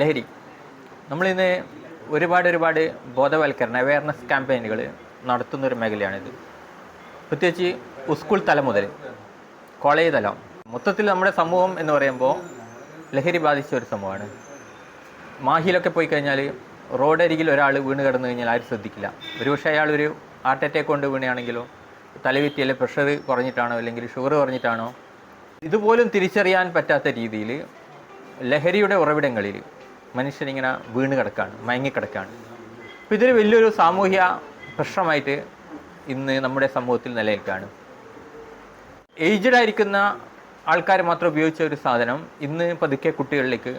ലഹരി. നമ്മളിന്ന് ഒരുപാട് ഒരുപാട് ബോധവൽക്കരണ അവയർനെസ് ക്യാമ്പയിനുകൾ നടത്തുന്നൊരു മേഖലയാണിത്. പ്രത്യേകിച്ച് സ്കൂൾ തലം മുതൽ കോളേജ് തലം. മൊത്തത്തിൽ നമ്മുടെ സമൂഹം എന്ന് പറയുമ്പോൾ ലഹരി ബാധിച്ച ഒരു സമൂഹമാണ്. മാഹിയിലൊക്കെ പോയി കഴിഞ്ഞാൽ റോഡരികിൽ ഒരാൾ വീണ് കിടന്നു കഴിഞ്ഞാൽ ആരും ശ്രദ്ധിക്കില്ല. ഒരുപക്ഷെ അയാൾ ഒരു ഹാർട്ട് അറ്റാക്ക് കൊണ്ട് വീണയാണെങ്കിലോ തലവിറ്റിയിൽ പ്രഷർ കുറഞ്ഞിട്ടാണോ അല്ലെങ്കിൽ ഷുഗർ കുറഞ്ഞിട്ടാണോ ഇതുപോലും തിരിച്ചറിയാൻ പറ്റാത്ത രീതിയിൽ ലഹരിയുടെ ഉറവിടങ്ങളിൽ മനുഷ്യനിങ്ങനെ വീണ് കിടക്കുകയാണ് മയങ്ങിക്കിടക്കുകയാണ് അപ്പോൾ ഇതൊരു വലിയൊരു സാമൂഹ്യ പ്രശ്നമായിട്ട് ഇന്ന് നമ്മുടെ സമൂഹത്തിൽ നിലനിൽക്കുകയാണ്. ഏജ്ഡ് ആയിരിക്കുന്ന ആൾക്കാർ മാത്രം ഉപയോഗിച്ച ഒരു സാധനം ഇന്ന് പതുക്കെ കുട്ടികളിലേക്ക്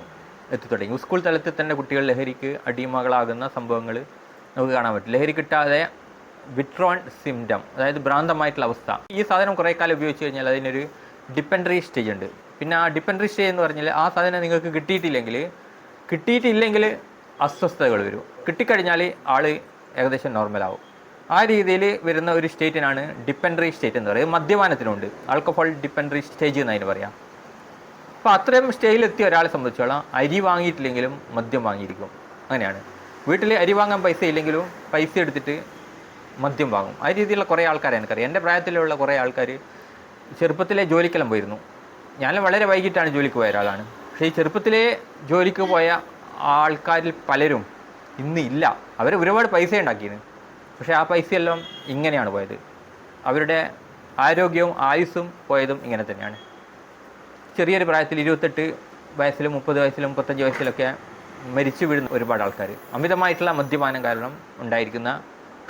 എത്തിത്തുടങ്ങി. സ്കൂൾ തലത്തിൽ തന്നെ കുട്ടികൾ ലഹരിക്ക് അടിമകളാകുന്ന സംഭവങ്ങൾ നമുക്ക് കാണാൻ പറ്റും. ലഹരി കിട്ടാതെ വിട്രോൺ സിംറ്റം അതായത് ഭ്രാന്തമായിട്ടുള്ള അവസ്ഥ. ഈ സാധനം കുറേ കാലം ഉപയോഗിച്ച് കഴിഞ്ഞാൽ അതിനൊരു ഡിപ്പെൻഡറി സ്റ്റേജ് ഉണ്ട്. പിന്നെ ആ ഡിപ്പെൻഡറി സ്റ്റേജ് എന്ന് പറഞ്ഞാൽ ആ സാധനം നിങ്ങൾക്ക് കിട്ടിയിട്ടില്ലെങ്കിൽ കിട്ടിയിട്ടില്ലെങ്കിൽ അസ്വസ്ഥതകൾ വരും. കിട്ടിക്കഴിഞ്ഞാൽ ആൾ ഏകദേശം നോർമലാവും ആ രീതിയിൽ വരുന്ന ഒരു സ്റ്റേറ്റിനാണ് ഡിപ്പെൻഡറി സ്റ്റേറ്റ് എന്ന് പറയുന്നത്. മദ്യപാനത്തിനുണ്ട്. ആൽക്കഹോൾ ഡിപ്പെൻഡറി സ്റ്റേജ് എന്ന് അതിന് പറയാം. അപ്പോൾ അത്രയും സ്റ്റേജിലെത്തിയ ഒരാളെ സംബന്ധിച്ചോളം അരി വാങ്ങിയിട്ടില്ലെങ്കിലും മദ്യം വാങ്ങിയിരിക്കും. അങ്ങനെയാണ്. വീട്ടിൽ അരി വാങ്ങാൻ പൈസ ഇല്ലെങ്കിലും പൈസ എടുത്തിട്ട് മദ്യം വാങ്ങും. ആ രീതിയിലുള്ള കുറേ ആൾക്കാരെ എനിക്കറിയാം. എന്റെ പ്രായത്തിലുള്ള കുറേ ആൾക്കാർ ചെറുപ്പത്തിലെ ജോലിക്കെല്ലാം പോയിരുന്നു. ഞാൻ വളരെ വൈകിട്ടാണ് ജോലിക്ക് പോയ ഒരാളാണ്. പക്ഷേ ഈ ചെറുപ്പത്തിലെ ജോലിക്ക് പോയ ആൾക്കാരിൽ പലരും ഇന്ന് ഇല്ല. അവർ ഒരുപാട് പൈസ ഉണ്ടാക്കിയിരുന്നു പക്ഷേ ആ പൈസയെല്ലാം ഇങ്ങനെയാണ് പോയത്. അവരുടെ ആരോഗ്യവും ആയുസ്സും പോയതും ഇങ്ങനെ തന്നെയാണ്. ചെറിയൊരു പ്രായത്തിൽ ഇരുപത്തെട്ട് വയസ്സിലും മുപ്പത് വയസ്സിലും മുപ്പത്തഞ്ച് വയസ്സിലൊക്കെ മരിച്ചു വീഴുന്ന ഒരുപാട് ആൾക്കാർ അമിതമായിട്ടുള്ള മദ്യപാനം കാരണം ഉണ്ടായിരിക്കുന്ന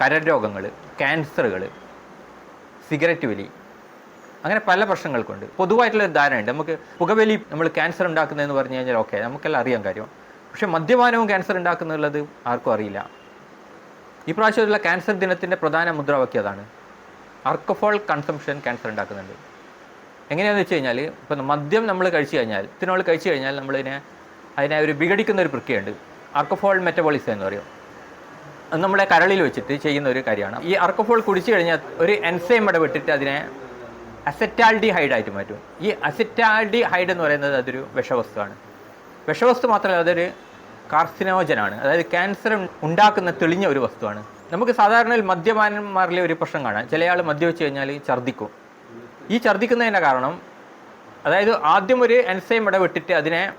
കരൾ രോഗങ്ങൾ ക്യാൻസറുകൾ സിഗരറ്റ് വലി അങ്ങനെ പല പ്രശ്നങ്ങൾക്കുണ്ട്. പൊതുവായിട്ടുള്ള ഒരു ധാരണയുണ്ട്. നമുക്ക് പുകവലി നമ്മൾ ക്യാൻസർ ഉണ്ടാക്കുന്നതെന്ന് പറഞ്ഞു കഴിഞ്ഞാൽ ഓക്കെ നമുക്കെല്ലാം അറിയാൻ കാര്യം. പക്ഷേ മദ്യപാനവും ക്യാൻസർ ഉണ്ടാക്കുന്നുള്ളത് ആർക്കും അറിയില്ല. ഈ പ്രാവശ്യമുള്ള ക്യാൻസർ ദിനത്തിന്റെ പ്രധാന മുദ്രാവാക്യം അതാണ്. ആർക്കഫോൾ കൺസംഷൻ ക്യാൻസർ ഉണ്ടാക്കുന്നുണ്ട്. എങ്ങനെയാണെന്ന് വെച്ച് കഴിഞ്ഞാൽ ഇപ്പം മദ്യം നമ്മൾ കഴിച്ചു കഴിഞ്ഞാൽ ഇതിനോൾ കഴിച്ചു കഴിഞ്ഞാൽ നമ്മളിതിനെ അതിനെ ഒരു വിഘടിക്കുന്ന ഒരു പ്രക്രിയയുണ്ട്. ആർക്കഫോൾ മെറ്റബോളിസം എന്ന് പറയും. അത് നമ്മളെ കരളിൽ വെച്ചിട്ട് ചെയ്യുന്ന ഒരു കാര്യമാണ്. ഈ ആർക്കഫോൾ കുടിച്ചു കഴിഞ്ഞാൽ ഒരു എൻസൈം ഇടപെട്ടിട്ട് അതിനെ അസറ്റാൾഡി ഹൈഡായിട്ട് മാറ്റും. ഈ അസെറ്റാൽഡി എന്ന് പറയുന്നത് അതൊരു വിഷവസ്തുവാണ്. വിഷവസ്തു മാത്രമല്ല അതൊരു കാർസിനോജനാണ്. അതായത് ക്യാൻസർ ഉണ്ടാക്കുന്ന തെളിഞ്ഞ ഒരു വസ്തുവാണ്. നമുക്ക് സാധാരണ മദ്യപാനന്മാരിലെ ഒരു പ്രശ്നം കാണാം. ചില ആൾ മദ്യവെച്ച് കഴിഞ്ഞാൽ ഛർദ്ദിക്കും. ഈ ഛർദ്ദിക്കുന്നതിന്റെ കാരണം അതായത് ആദ്യം ഒരു എൻസൈം ഇടപെട്ടിട്ട് അതിനെ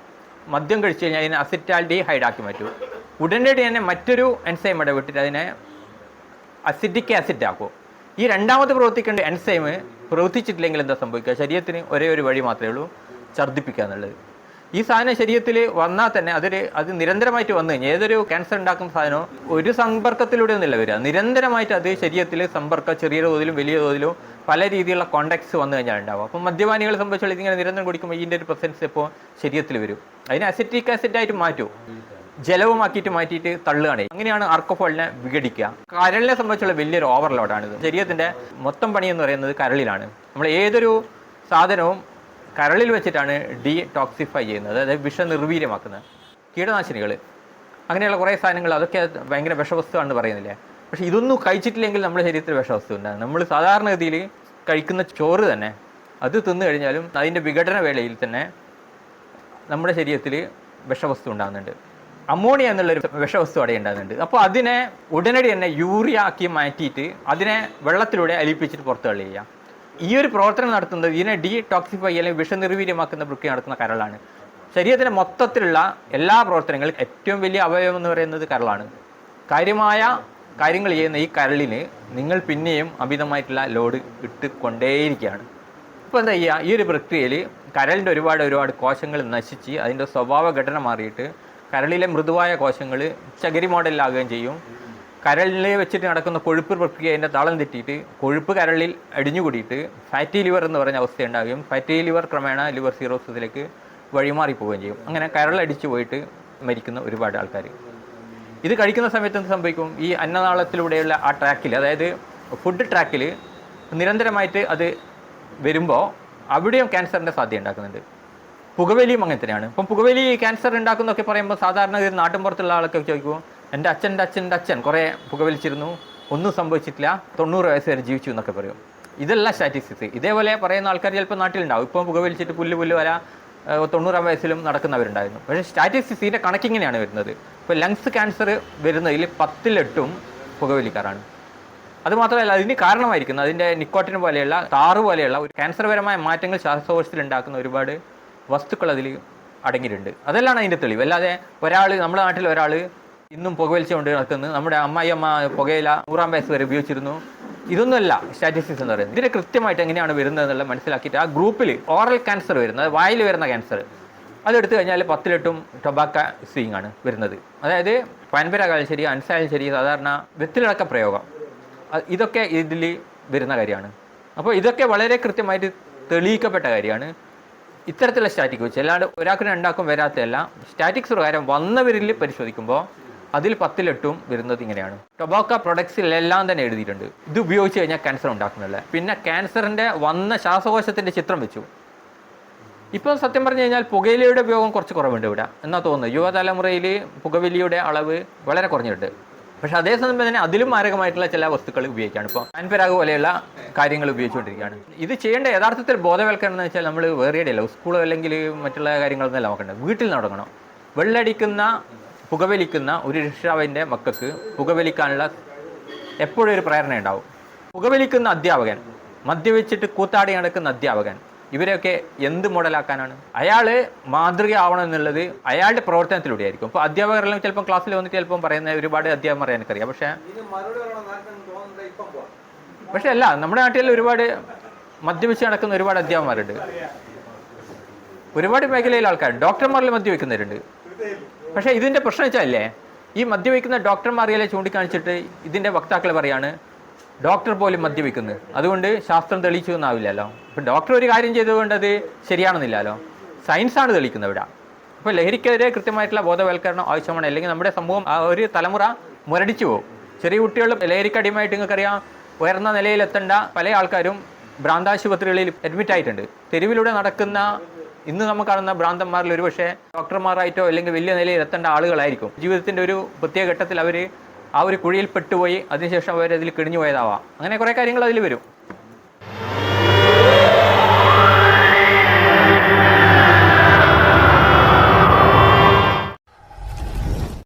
മദ്യം കഴിച്ചു കഴിഞ്ഞാൽ അതിനെ അസിറ്റാൽഡി ഹൈഡാക്കി മാറ്റും. ഉടനടി തന്നെ മറ്റൊരു എൻസൈം ഇടപെട്ടിട്ട് അതിനെ അസിഡിക് ആസിഡ് ആക്കും ഈ രണ്ടാമത് പ്രവർത്തിക്കേണ്ട എൻസൈം പ്രവർത്തിച്ചിട്ടില്ലെങ്കിൽ എന്താ സംഭവിക്കുക? ശരീരത്തിന് ഒരേ ഒരു വഴി മാത്രമേ ഉള്ളൂ ഛർദ്ദിപ്പിക്കുക എന്നുള്ളത്. ഈ സാധനം ശരീരത്തിൽ വന്നാൽ തന്നെ അതൊരു അത് നിരന്തരമായിട്ട് വന്നു കഴിഞ്ഞാൽ ഏതൊരു ക്യാൻസർ ഉണ്ടാക്കുന്ന സാധനവും ഒരു സമ്പർക്കത്തിലൂടെ ഒന്നുമില്ല വരിക. നിരന്തരമായിട്ട് അത് ശരീരത്തിൽ സമ്പർക്കം ചെറിയ തോതിലും വലിയ തോതിലും പല രീതിയിലുള്ള കോണ്ടാക്ട്സ് വന്നു കഴിഞ്ഞാൽ ഉണ്ടാവും. അപ്പം മദ്യപാനികളെ സംബന്ധിച്ചുള്ള ഇതിങ്ങനെ നിരന്തരം കുടിക്കുമ്പോൾ ഇതിന്റെ ഒരു പ്രസൻസ് ഇപ്പോൾ ശരീരത്തിൽ വരും. അതിനെ അസിറ്റിക് ആസിഡായിട്ട് മാറ്റും. ജലവുമാക്കിയിട്ട് മാറ്റിയിട്ട് തള്ളുകയാണ്. അങ്ങനെയാണ് ആർക്കോഫോളിനെ വിഘടിക്കുക. കരളിനെ സംബന്ധിച്ചുള്ള വലിയൊരു ഓവർലോഡാണിത് ശരീരത്തിന്റെ മൊത്തം പണി എന്ന് പറയുന്നത് കരളിലാണ്. നമ്മൾ ഏതൊരു സാധനവും കരളിൽ വെച്ചിട്ടാണ് ഡി ടോക്സിഫൈ ചെയ്യുന്നത്. അതായത് വിഷ നിർവീര്യമാക്കുന്നത്. കീടനാശിനികൾ. അങ്ങനെയുള്ള കുറേ സാധനങ്ങൾ അതൊക്കെ ഭയങ്കര വിഷവസ്തുവാണെന്ന് പറയുന്നില്ലേ? പക്ഷേ ഇതൊന്നും കഴിച്ചിട്ടില്ലെങ്കിൽ നമ്മുടെ ശരീരത്തിൽ വിഷവസ്തു ഉണ്ടാകും നമ്മൾ സാധാരണഗതിയിൽ കഴിക്കുന്ന ചോറ് തന്നെ അത് തിന്നു കഴിഞ്ഞാലും അതിന്റെ വിഘടന വേളയിൽ തന്നെ നമ്മുടെ ശരീരത്തിൽ വിഷവസ്തു ഉണ്ടാകുന്നുണ്ട്. അമോണിയ എന്നുള്ളൊരു വിഷവസ്തു അവിടെ ഉണ്ടാകുന്നുണ്ട്. അപ്പോൾ അതിനെ ഉടനടി തന്നെ യൂറിയ ആക്കി മാറ്റിയിട്ട് അതിനെ വെള്ളത്തിലൂടെ അലിപ്പിച്ചിട്ട് പുറത്തു കളി ചെയ്യാം. ഈ ഒരു പ്രവർത്തനം നടത്തുന്നത് ഇതിനെ ഡി ടോക്സിഫൈ അല്ലെങ്കിൽ വിഷനിർവീര്യമാക്കുന്ന പ്രക്രിയ നടത്തുന്ന കരളാണ്. ശരീരത്തിന്റെ മൊത്തത്തിലുള്ള എല്ലാ പ്രവർത്തനങ്ങളും ഏറ്റവും വലിയ അവയവം എന്ന് പറയുന്നത് കരളാണ്. കാര്യമായ കാര്യങ്ങൾ ചെയ്യുന്ന ഈ കരളിന് നിങ്ങൾ പിന്നെയും അമിതമായിട്ടുള്ള ലോഡ് ഇട്ട് കൊണ്ടേയിരിക്കുകയാണ് ഇപ്പോൾ എന്താ ചെയ്യുക? ഈ ഒരു പ്രക്രിയയിൽ കരളിന്റെ ഒരുപാട് ഒരുപാട് കോശങ്ങൾ നശിച്ച് അതിന്റെ സ്വഭാവ ഘടന മാറിയിട്ട് കരളിലെ മൃദുവായ കോശങ്ങൾ ചകിരി മോഡലിലാകുകയും ചെയ്യും. കരളിൽ വെച്ചിട്ട് നടക്കുന്ന കൊഴുപ്പ് പ്രക്രിയ അതിന്റെ താളം തെറ്റിയിട്ട് കൊഴുപ്പ് കരളിൽ അടിഞ്ഞുകൂടിയിട്ട് ഫാറ്റി ലിവർ എന്ന് പറഞ്ഞ അവസ്ഥ ഉണ്ടാകുകയും ഫാറ്റി ലിവർ ക്രമേണ ലിവർ സീറോസിലേക്ക് വഴിമാറി പോവുകയും ചെയ്യും. അങ്ങനെ കരളടിച്ചു പോയിട്ട് മരിക്കുന്ന ഒരുപാട് ആൾക്കാർ ഇത് കഴിക്കുന്ന സമയത്ത് എന്ത് സംഭവിക്കും? ഈ അന്നനാളത്തിലൂടെയുള്ള ആ ട്രാക്കിൽ അതായത് ഫുഡ് ട്രാക്കിൽ നിരന്തരമായിട്ട് അത് വരുമ്പോൾ അവിടെയും ക്യാൻസറിന്റെ സാധ്യത ഉണ്ടാക്കുന്നുണ്ട്. പുകവലിയും അങ്ങനെ തന്നെയാണ്. ഇപ്പം പുകവലി ക്യാൻസർ ഉണ്ടാക്കുന്നൊക്കെ പറയുമ്പോൾ സാധാരണ ഒരു നാട്ടിൻപുറത്തുള്ള ആളൊക്കെ ചോദിക്കും എന്റെ അച്ഛന്റെ അച്ഛന്റെ അച്ഛൻ കുറേ പുകവലിച്ചിരുന്നു. ഒന്നും സംഭവിച്ചിട്ടില്ല. തൊണ്ണൂറ് വയസ്സ് വരെ ജീവിച്ചു എന്നൊക്കെ പറയും. ഇതെല്ലാം സ്റ്റാറ്റിസ്റ്റിക്സ് ഇതേപോലെ പറയുന്ന ആൾക്കാർ ചിലപ്പോൾ നാട്ടിലുണ്ടാവും. ഇപ്പം പുകവലിച്ചിട്ട് പുല്ല് പുല്ല് വര തൊണ്ണൂറാം വയസ്സിലും നടക്കുന്നവരുണ്ടായിരുന്നു. പക്ഷേ സ്റ്റാറ്റിസ്റ്റിക്സ് ഇതിന്റെ കണക്കിങ്ങനെയാണ് വരുന്നത്. ഇപ്പോൾ ലങ്സ് ക്യാൻസർ വരുന്നതിൽ പത്തിലെട്ടും പുകവലിക്കാരാണ്. അതുമാത്രമല്ല അതിന് കാരണമായിരിക്കുന്നത് അതിന്റെ നിക്കോട്ടിൻ പോലെയുള്ള താറ് പോലെയുള്ള ഒരു ക്യാൻസർപരമായ മാറ്റങ്ങൾ ശ്വാസകോശത്തിൽ ഉണ്ടാക്കുന്ന ഒരുപാട് വസ്തുക്കൾ അതിൽ അടങ്ങിയിട്ടുണ്ട്. അതെല്ലാം അതിന്റെ തെളിവ്. അല്ലാതെ ഒരാൾ നമ്മുടെ നാട്ടിൽ ഒരാൾ ഇന്നും പുകവലിച്ചുകൊണ്ട് നടക്കുന്നു. നമ്മുടെ അമ്മായിയമ്മ പുകയില നൂറാം വയസ്സ് വരെ ഉപയോഗിച്ചിരുന്നു. ഇതൊന്നുമല്ല സ്റ്റാറ്റിസ്റ്റിക്സ് എന്ന് പറയുന്നത്. ഇതിന് കൃത്യമായിട്ട് എങ്ങനെയാണ് വരുന്നത് എന്നുള്ളത് മനസ്സിലാക്കിയിട്ട് ആ ഗ്രൂപ്പിൽ ഓറൽ ക്യാൻസർ വരുന്നത് വായിൽ വരുന്ന ക്യാൻസർ. അതെടുത്തു കഴിഞ്ഞാൽ പത്തിലെട്ടും ടൊബാക്ക സീങ് ആണ് വരുന്നത്. അതായത് പാൻപരാകാലും ശരി അൻസായാലും ശരി സാധാരണ വെത്തിലടക്ക പ്രയോഗം. ഇതൊക്കെ ഇതിൽ വരുന്ന കാര്യമാണ്. അപ്പോൾ ഇതൊക്കെ വളരെ കൃത്യമായിട്ട് തെളിയിക്കപ്പെട്ട കാര്യമാണ്. ഇത്തരത്തിലുള്ള സ്റ്റാറ്റിക് വെച്ച് അല്ലാണ്ട് ഒരാൾക്ക് രണ്ടാൾക്കും വരാത്തതല്ല. സ്റ്റാറ്റിക്സ് പ്രകാരം വന്നവരിൽ പരിശോധിക്കുമ്പോൾ അതിൽ പത്തിലെട്ടും വരുന്നത് ഇങ്ങനെയാണ്. ടൊബാക്ക പ്രൊഡക്ട്സിലെല്ലാം തന്നെ എഴുതിയിട്ടുണ്ട്. ഇത് ഉപയോഗിച്ച് കഴിഞ്ഞാൽ ക്യാൻസർ ഉണ്ടാക്കുന്നില്ല പിന്നെ ക്യാൻസറിന്റെ വന്ന ശ്വാസകോശത്തിന്റെ ചിത്രം വെച്ചു. ഇപ്പോൾ സത്യം പറഞ്ഞു കഴിഞ്ഞാൽ പുകയിലയുടെ ഉപയോഗം കുറച്ച് കുറവുണ്ട് ഇവിടെ. എന്നാ തോന്നുന്നു? യുവതലമുറയിൽ പുകവലിയുടെ അളവ് വളരെ കുറഞ്ഞിട്ടുണ്ട്. പക്ഷേ അതേസമയം തന്നെ അതിലും മാരകമായിട്ടുള്ള ചില വസ്തുക്കൾ ഉപയോഗിക്കുകയാണ്. ഇപ്പോൾ പാൻപരാഗ് പോലെയുള്ള കാര്യങ്ങൾ ഉപയോഗിച്ചുകൊണ്ടിരിക്കുകയാണ്. ഇത് ചെയ്യേണ്ട യഥാർത്ഥത്തിൽ ബോധവൽക്കരണം എന്ന് വെച്ചാൽ നമ്മൾ വേറെ ഇടയില്ല സ്കൂളോ അല്ലെങ്കിൽ മറ്റുള്ള കാര്യങ്ങളൊന്നും നോക്കണ്ട വീട്ടിൽ നടക്കണം വെള്ളടിക്കുന്ന പുകവലിക്കുന്ന ഒരു രക്ഷിതാവിന്റെ മക്കൾക്ക് പുകവലിക്കാനുള്ള എപ്പോഴും ഒരു പ്രേരണ ഉണ്ടാവും പുകവലിക്കുന്ന അധ്യാപകൻ മദ്യവെച്ചിട്ട് കൂത്താടി നടക്കുന്ന അധ്യാപകൻ ഇവരെയൊക്കെ എന്ത് മോഡലാക്കാനാണ്? അയാൾ മാതൃകയാവണം എന്നുള്ളത് അയാളുടെ പ്രവർത്തനത്തിലൂടെ ആയിരിക്കും ഇപ്പോൾ അധ്യാപകരെല്ലാം ചിലപ്പോൾ ക്ലാസ്സിൽ വന്നിട്ട് ചിലപ്പം പറയുന്ന ഒരുപാട് അധ്യാപകർ എനിക്കറിയാം. പക്ഷേ പക്ഷെ അല്ല നമ്മുടെ നാട്ടിൽ ഒരുപാട് മദ്യപിച്ച് നടക്കുന്ന ഒരുപാട് അധ്യാപകന്മാരുണ്ട്. ഒരുപാട് മേഖലയിൽ ആൾക്കാർ ഡോക്ടർമാരിൽ മദ്യവെക്കുന്നവരുണ്ട് പക്ഷേ ഇതിന്റെ പ്രശ്നം വെച്ചാലേ ഈ മദ്യവെക്കുന്ന ഡോക്ടർമാരെല്ലാം ചൂണ്ടിക്കാണിച്ചിട്ട് ഇതിന്റെ വക്താക്കൾ പറയാണ് ഡോക്ടർ പോലും മദ്യപിക്കുന്നത് അതുകൊണ്ട് ശാസ്ത്രം തെളിയിച്ചു എന്നാവില്ലല്ലോ ഇപ്പം ഡോക്ടർ ഒരു കാര്യം ചെയ്തുകൊണ്ട് അത് ശരിയാണെന്നില്ലല്ലോ. സയൻസാണ് തെളിയിക്കുന്നത് ഇവിടെ. അപ്പോൾ ലഹരിക്കെതിരെ കൃത്യമായിട്ടുള്ള ബോധവൽക്കരണം ആവശ്യമാണ്. അല്ലെങ്കിൽ നമ്മുടെ സമൂഹം ആ ഒരു തലമുറ മുരടിച്ചു പോകും. ചെറിയ കുട്ടികൾ ലഹരിക്കടിയുമായിട്ട് നിങ്ങൾക്കറിയാം. ഉയർന്ന നിലയിലെത്തേണ്ട പല ആൾക്കാരും ഭ്രാന്താശുപത്രികളിൽ അഡ്മിറ്റ് ആയിട്ടുണ്ട്. തെരുവിലൂടെ നടക്കുന്ന ഇന്ന് നമ്മൾ കാണുന്ന ഭ്രാന്തന്മാരിൽ ഒരുപക്ഷെ ഡോക്ടർമാരായിട്ടോ അല്ലെങ്കിൽ വലിയ നിലയിൽ എത്തേണ്ട ആളുകളായിരിക്കും. ജീവിതത്തിന്റെ ഒരു പ്രത്യേക ഘട്ടത്തിൽ അവർ ആ ഒരു കുഴിയിൽ പെട്ടുപോയി അതിനുശേഷം അവർ അതിൽ കിണിഞ്ഞു പോയതാവാം അങ്ങനെ കുറേ കാര്യങ്ങൾ അതിൽ വരും.